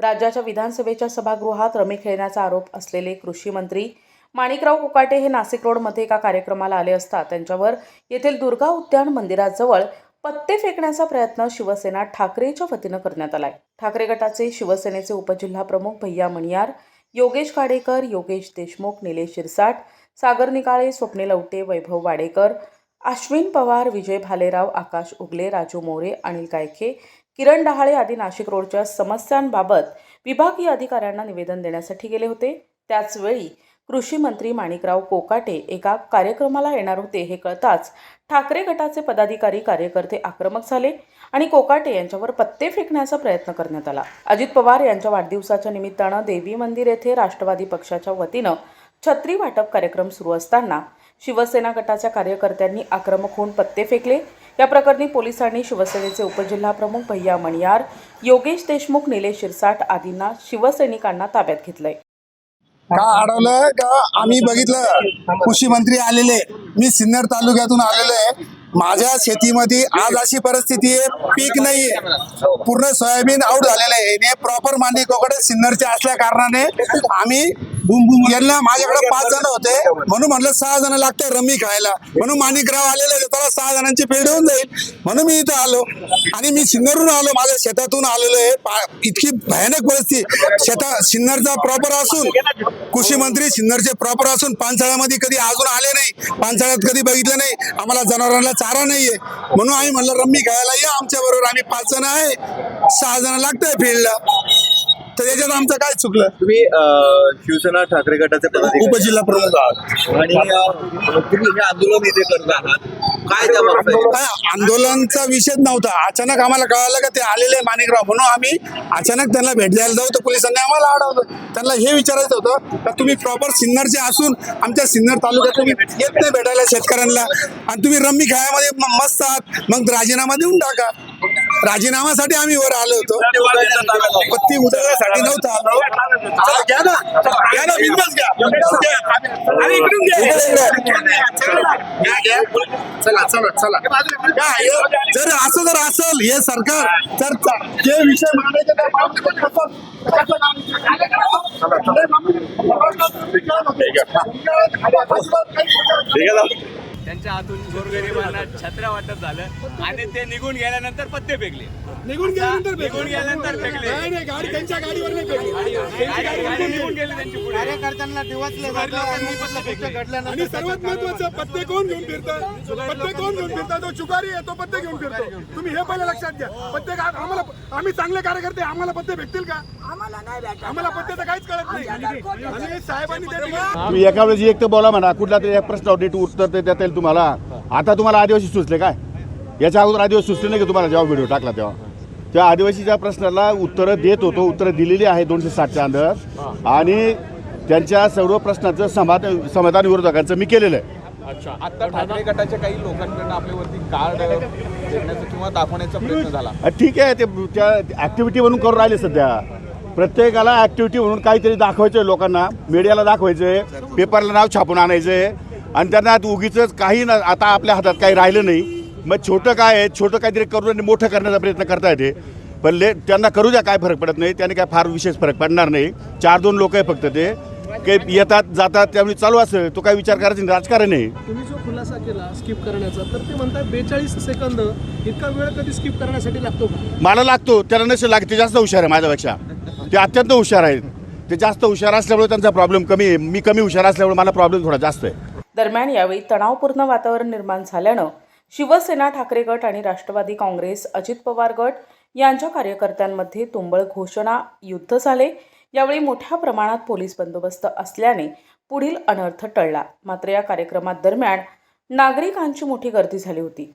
राज्याच्या विधानसभेच्या सभागृहात रमी खेळण्याचा आरोप असलेले कृषी मंत्री माणिकराव कोकाटे हे नाशिक रोडमध्ये एका कार्यक्रमाला आले असता त्यांच्यावर येथील दुर्गा उद्यान मंदिराजवळ पत्ते फेकण्याचा प्रयत्न शिवसेना ठाकरेच्या वतीनं करण्यात आलाय. ठाकरे गटाचे शिवसेनेचे उपजिल्हा प्रमुख भैया मणियार योगेश काडेकर योगेश देशमुख निलेश शिरसाट सागर निकाळे स्वप्ने लवटे वैभव वाडेकर अश्विन पवार विजय भालेराव आकाश उगले राजू मोरे अनिल कायखे किरण डहाळे आदी नाशिक रोडच्या समस्यांबाबत विभागीय अधिकाऱ्यांना निवेदन देण्यासाठी गेले होते. त्याचवेळी कृषी मंत्री माणिकराव कोकाटे एका कार्यक्रमाला येणार होते हे कळताच ठाकरे गटाचे पदाधिकारी कार्यकर्ते आक्रमक झाले आणि कोकाटे यांच्यावर पत्ते फेकण्याचा प्रयत्न करण्यात आला. अजित पवार यांच्या वाढदिवसाच्या निमित्तानं देवी मंदिर येथे राष्ट्रवादी पक्षाच्या वतीनं छत्री वाटप कार्यक्रम सुरू असताना शिवसेना गटाच्या कार्यकर्त्यांनी आक्रमक होऊन पत्ते फेकले या प्रकरणी पोलिसांनी शिवसेनेचे उपजिल्हा प्रमुख भैया मणियार योगेश देशमुख निलेश शिरसाट आदींना शिवसैनिकांना ताब्यात घेतलंय. का अडवलं का? आम्ही बघितलं. कृषी मंत्री आलेले. मी सिन्नर तालुक्यातून आलेलो आहे. माझ्या शेतीमध्ये आज अशी परिस्थिती आहे. पीक नाहीये. पूर्ण सोयाबीन आउट झालेलं आहे. प्रॉपर मांडी कोकडे सिन्नरचे असल्या कारणाने आम्ही यांना माझ्याकडे पाच जण होते. म्हणून म्हटलं सहा जण लागतात रमी खायला म्हणून माणिकराव आलेले त्याला सहा जणांची पेढ होऊन जाईल. म्हणून मी इथं आलो. आणि मी सिन्नरहून आलो. माझ्या शेतातून आलेलो आहे. इतकी भयानक परिस्थिती. शेता सिन्नरचा प्रॉपर असून कृषी मंत्री सिन्नरचे प्रॉपर असून पानसाळ्यामध्ये कधी अजून आले नाही. पानसाळ्यात कधी बघितलं नाही. आम्हाला जनावरांना चारा नाहीये. म्हणून आम्ही म्हणलं रम्मी खायला या आमच्या बरोबर आम्ही पाच जण आहे. सहा जण लागतंय फील्डला. तर याच्यात आमचं काय चुकलं? तुम्ही अं, शिवसेना ठाकरे गटाचे पदाधिकारी उपजिल्हा प्रमुख आहात. आणि अं, तुम्ही हे आंदोलन इथे करत आहात. काय त्या आंदोलनचा विषयच नव्हता. अचानक आम्हाला कळालं का ते आलेले माणिकराव म्हणून आम्ही अचानक त्यांना भेट द्यायला जाऊ तर पोलिसांनी आम्हाला अडवलं. त्यांना हे विचारायचं होतं का तुम्ही प्रॉपर सिन्नरचे असून आमच्या सिन्नर तालुक्यात तुम्ही येत नाही भेटायला शेतकऱ्यांना. आणि तुम्ही रम्मी खेळामध्ये म- मस्त आहात. मग राजीनामा देऊन टाका. राजीनामासाठी आम्ही वर आलो होतो. पत्ती उचलण्यासाठी नव्हतं आलो. चला, घ्या ना. घ्या ना बिंदास घ्या. अरे, इकडून घ्या. घ्या, घ्या. चला चला. चला काय जर असं जर असेल हे सरकार तर जे विषय मांडायचे त्यांच्या हातून गोरगरिबांना छत्र्या वाटप झालं. आणि ते निघून गेल्यानंतर पत्ते फेकले. निघून गेल्यानंतर निघून गेल्यानंतर फेकले. नाही नाही गाडी त्यांच्या गाडीवर निघून गेली. त्यांची पुढे. कार्यकर्त्यांना डिवचले घडल्यानंतर आणि सर्वात महत्वाचं पत्ते कोण घेऊन फिरतात? पत्ते कोण घेऊन फिरतात? तो चुकारी आहे तो पत्ते घेऊन फिरतो. तुम्ही हे पहिले लक्षात घ्या. पत्ते का आम्हाला आम्ही चांगले कार्यकर्ते आम्हाला पत्ते भेटतील का? आम्हाला पत्ते तर काहीच कळत नाही. आणि साहेबांनी त्या ठिकाणी तुम्ही एका वेळेस एक तर बोला म्हणा कुठला तरी एक प्रश्न नीट उत्तर ते देता येईल तुम्हाला. आता तुम्हाला आदिवासी सुचले काय? याच्या अगोदर आदिवासी सुचले नाही का तुम्हाला जेव्हा व्हिडिओ टाकला तेव्हा? त्या आदिवासीच्या प्रश्नाला उत्तरं देत होतो उत्तरं दिलेली आहे दोनशे साठच्या अंदर. आणि त्यांच्या सर्व प्रश्नाचं समाधान समाधान विरोधकांचं मी केलेलं आहे. अच्छा आता ठाकरे गटाच्या काही लोकांकडनं आपल्यावरती कार्ड देण्याचा किंवा दाखवण्याचा प्रयत्न झाला. अ, ठीक आहे ते त्या ॲक्टिव्हिटी म्हणून करून राहिले सध्या. प्रत्येकाला ॲक्टिव्हिटी म्हणून काहीतरी दाखवायचं आहे लोकांना मीडियाला दाखवायचं आहे पेपरला नाव छापून आणायचं आहे आणि त्यांना आता उगीच काही ना आता आपल्या हातात काही राहिलं नाही. मग छोटं काय आहे? छोटं काहीतरी करून आणि मोठं करण्याचा प्रयत्न करता येते. पण ले त्यांना करू द्या काय फरक पडत नाही. त्याने काय फार विशेष फरक पडणार नाही. चार दोन लोक आहे फक्त ते. काही येतात जातात त्यामुळे चालू असं तो काय विचार करायचा नाही, राजकारण आहे. तुम्ही जो खुलासा केला स्किप करण्याचा तर ते म्हणतात बेचाळीस सेकंद इतका वेळ कधी स्किप करण्यासाठी लागतो का? मला लागतो त्याला नसेल लागत जास्त हुशार आहे माझ्यापेक्षा. ते अत्यंत हुशार आहेत ते जास्त हुशार असल्यामुळे त्यांचा प्रॉब्लेम कमी आहे. मी कमी हुशार असल्यामुळे मला प्रॉब्लेम थोडा जास्त आहे. दरम्यान यावेळी तणावपूर्ण वातावरण निर्माण झाल्यानं शिवसेना ठाकरे गट आणि राष्ट्रवादी काँग्रेस अजित पवार गट यांच्या कार्यकर्त्यांमध्ये तुंबळ घोषणा युद्ध झाले. यावेळी मोठ्या प्रमाणात पोलीस बंदोबस्त असल्याने पुढील अनर्थ टळला. मात्र या कार्यक्रमात दरम्यान नागरिकांची मोठी गर्दी झाली होती.